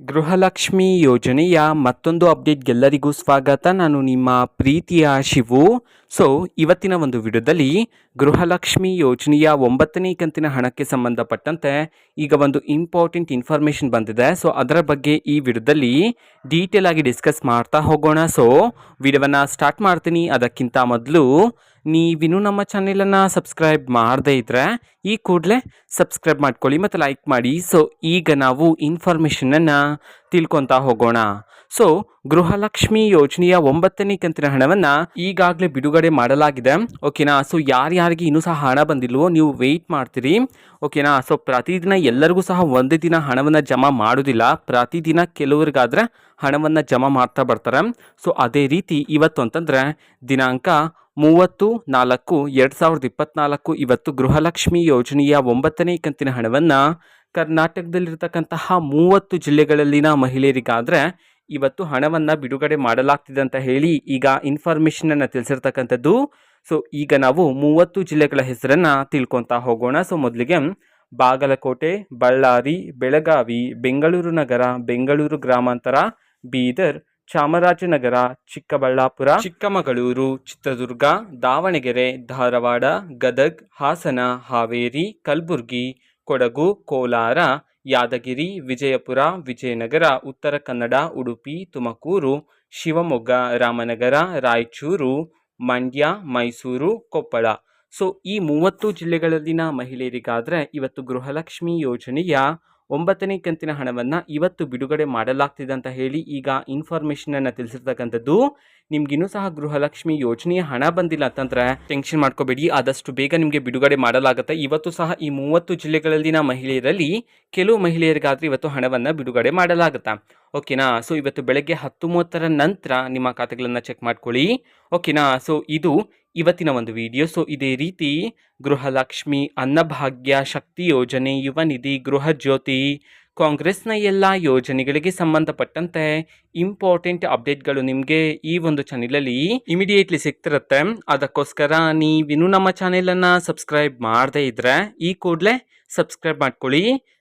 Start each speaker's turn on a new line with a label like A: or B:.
A: ಗೃಹಲಕ್ಷ್ಮಿ ಯೋಜನೆಯ ಮತ್ತೊಂದು ಅಪ್ಡೇಟ್ಗೆಲ್ಲರಿಗೂ ಸ್ವಾಗತ. ನಾನು ನಿಮ್ಮ ಪ್ರೀತಿಯ ಶಿವು. ಸೊ ಇವತ್ತಿನ ಒಂದು ವಿಡಿಯೋದಲ್ಲಿ ಗೃಹಲಕ್ಷ್ಮಿ ಯೋಜನೆಯ ಒಂಬತ್ತನೇ ಕಂತಿನ ಹಣಕ್ಕೆ ಸಂಬಂಧಪಟ್ಟಂತೆ ಈಗ ಒಂದು ಇಂಪಾರ್ಟೆಂಟ್ ಇನ್ಫಾರ್ಮೇಷನ್ ಬಂದಿದೆ. ಸೊ ಅದರ ಬಗ್ಗೆ ಈ ವಿಡಿಯೋದಲ್ಲಿ ಡೀಟೇಲ್ ಆಗಿ ಡಿಸ್ಕಸ್ ಮಾಡ್ತಾ ಹೋಗೋಣ. ಸೊ ವಿಡಿಯೋವನ್ನು ಸ್ಟಾರ್ಟ್ ಮಾಡ್ತೀನಿ. ಅದಕ್ಕಿಂತ ಮೊದಲು ನೀವಿನ್ನೂ ನಮ್ಮ ಚಾನೆಲನ್ನು ಸಬ್ಸ್ಕ್ರೈಬ್ ಮಾಡದೇ ಇದ್ದರೆ ಈ ಕೂಡಲೇ ಸಬ್ಸ್ಕ್ರೈಬ್ ಮಾಡ್ಕೊಳ್ಳಿ ಮತ್ತು ಲೈಕ್ ಮಾಡಿ. ಸೊ, ಈಗ ನಾವು ಇನ್ಫಾರ್ಮೇಷನನ್ನು ತಿಳ್ಕೊತಾ ಹೋಗೋಣ. ಸೊ, ಗೃಹಲಕ್ಷ್ಮಿ ಯೋಜನೆಯ ಒಂಬತ್ತನೇ ಕಂತಿನ ಹಣವನ್ನು ಈಗಾಗಲೇ ಬಿಡುಗಡೆ ಮಾಡಲಾಗಿದೆ. ಓಕೆನಾ? ಸೊ, ಯಾರ್ಯಾರಿಗೆ ಇನ್ನೂ ಸಹ ಹಣ ಬಂದಿಲ್ವೋ ನೀವು ವೆಯ್ಟ್ ಮಾಡ್ತೀರಿ. ಓಕೆನಾ? ಸೊ, ಪ್ರತಿದಿನ ಎಲ್ಲರಿಗೂ ಸಹ ಒಂದೇ ದಿನ ಹಣವನ್ನು ಜಮಾ ಮಾಡೋದಿಲ್ಲ. ಪ್ರತಿದಿನ ಕೆಲವರಿಗಾದ್ರೆ ಹಣವನ್ನು ಜಮಾ ಮಾಡ್ತಾ ಬರ್ತಾರೆ. ಸೊ, ಅದೇ ರೀತಿ ಇವತ್ತು ಅಂತಂದರೆ ದಿನಾಂಕ ಮೂವತ್ತು, ನಾಲ್ಕು, ಎರಡು ಸಾವಿರದ ಇಪ್ಪತ್ನಾಲ್ಕು ಇವತ್ತು ಗೃಹಲಕ್ಷ್ಮಿ ಯೋಜನೆಯ ಒಂಬತ್ತನೇ ಕಂತಿನ ಹಣವನ್ನು ಕರ್ನಾಟಕದಲ್ಲಿರತಕ್ಕಂತಹ ಮೂವತ್ತು ಜಿಲ್ಲೆಗಳಲ್ಲಿನ ಮಹಿಳೆಯರಿಗಾದರೆ ಇವತ್ತು ಹಣವನ್ನು ಬಿಡುಗಡೆ ಮಾಡಲಾಗ್ತಿದೆ ಅಂತ ಹೇಳಿ ಈಗ ಇನ್ಫಾರ್ಮೇಷನನ್ನು ತಿಳಿಸಿರ್ತಕ್ಕಂಥದ್ದು. ಸೊ ಈಗ ನಾವು ಮೂವತ್ತು ಜಿಲ್ಲೆಗಳ ಹೆಸರನ್ನು ತಿಳ್ಕೊತಾ ಹೋಗೋಣ. ಸೊ ಮೊದಲಿಗೆ ಬಾಗಲಕೋಟೆ, ಬಳ್ಳಾರಿ, ಬೆಳಗಾವಿ, ಬೆಂಗಳೂರು ನಗರ, ಬೆಂಗಳೂರು ಗ್ರಾಮಾಂತರ, ಬೀದರ್ ಚಾಮರಾಜನಗರ, ಚಿಕ್ಕಬಳ್ಳಾಪುರ, ಚಿಕ್ಕಮಗಳೂರು, ಚಿತ್ರದುರ್ಗ, ದಾವಣಗೆರೆ, ಧಾರವಾಡ, ಗದಗ್, ಹಾಸನ, ಹಾವೇರಿ, ಕಲಬುರಗಿ, ಕೊಡಗು, ಕೋಲಾರ, ಯಾದಗಿರಿ, ವಿಜಯಪುರ, ವಿಜಯನಗರ, ಉತ್ತರ ಕನ್ನಡ, ಉಡುಪಿ, ತುಮಕೂರು, ಶಿವಮೊಗ್ಗ, ರಾಮನಗರ, ರಾಯಚೂರು, ಮಂಡ್ಯ, ಮೈಸೂರು, ಕೊಪ್ಪಳ. ಸೊ ಈ ಮೂವತ್ತು ಜಿಲ್ಲೆಗಳಲ್ಲಿನ ಮಹಿಳೆಯರಿಗಾದರೆ ಇವತ್ತು ಗೃಹಲಕ್ಷ್ಮಿ ಯೋಜನೆಯ ಒಂಬತ್ತನೇ ಕಂತಿನ ಹಣವನ್ನು ಇವತ್ತು ಬಿಡುಗಡೆ ಮಾಡಲಾಗ್ತಿದೆ ಅಂತ ಹೇಳಿ ಈಗ ಇನ್ಫಾರ್ಮೇಷನನ್ನು ತಿಳಿಸಿರ್ತಕ್ಕಂಥದ್ದು, ನಿಮ್ಗಿನ್ನೂ ಸಹ ಗೃಹಲಕ್ಷ್ಮಿ ಯೋಜನೆಯ ಹಣ ಬಂದಿಲ್ಲ ಅಂತಂದ್ರೆ ಟೆನ್ಷನ್ ಮಾಡ್ಕೋಬೇಡಿ, ಆದಷ್ಟು ಬೇಗ ನಿಮಗೆ ಬಿಡುಗಡೆ ಮಾಡಲಾಗುತ್ತೆ. ಇವತ್ತು ಸಹ ಈ ಮೂವತ್ತು ಜಿಲ್ಲೆಗಳಲ್ಲಿನ ಮಹಿಳೆಯರಲ್ಲಿ ಕೆಲವು ಮಹಿಳೆಯರಿಗಾದ್ರೆ ಇವತ್ತು ಹಣವನ್ನು ಬಿಡುಗಡೆ ಮಾಡಲಾಗುತ್ತೆ? ಓಕೆನಾ? ಸೊ ಇವತ್ತು ಬೆಳಗ್ಗೆ ಹತ್ತು ಮೂವತ್ತರ ನಂತರ ನಿಮ್ಮ ಖಾತೆಗಳನ್ನು ಚೆಕ್ ಮಾಡ್ಕೊಳ್ಳಿ. ಓಕೆನಾ? ಸೊ ಇದು ಇವತ್ತಿನ ಒಂದು ವಿಡಿಯೋ ಸೊ ಇದೇ ರೀತಿ ಗೃಹಲಕ್ಷ್ಮಿ ಅನ್ನಭಾಗ್ಯ ಶಕ್ತಿ ಯೋಜನೆ, ಯುವ ನಿಧಿ, ಗೃಹ ಜ್ಯೋತಿ, ಕಾಂಗ್ರೆಸ್ನ ಎಲ್ಲ ಯೋಜನೆಗಳಿಗೆ ಸಂಬಂಧಪಟ್ಟಂತೆ ಇಂಪಾರ್ಟೆಂಟ್ ಅಪ್ಡೇಟ್ಗಳು ನಿಮಗೆ ಈ ಒಂದು ಚಾನೆಲಲ್ಲಿ ಇಮಿಡಿಯೇಟ್ಲಿ ಸಿಗ್ತಿರುತ್ತೆ. ಅದಕ್ಕೋಸ್ಕರ ನೀವಿನ್ನೂ ನಮ್ಮ ಚಾನೆಲನ್ನು ಸಬ್ಸ್ಕ್ರೈಬ್ ಮಾಡದೇ ಇದ್ದರೆ ಈ ಕೂಡಲೇ ಸಬ್ಸ್ಕ್ರೈಬ್ ಮಾಡ್ಕೊಳ್ಳಿ.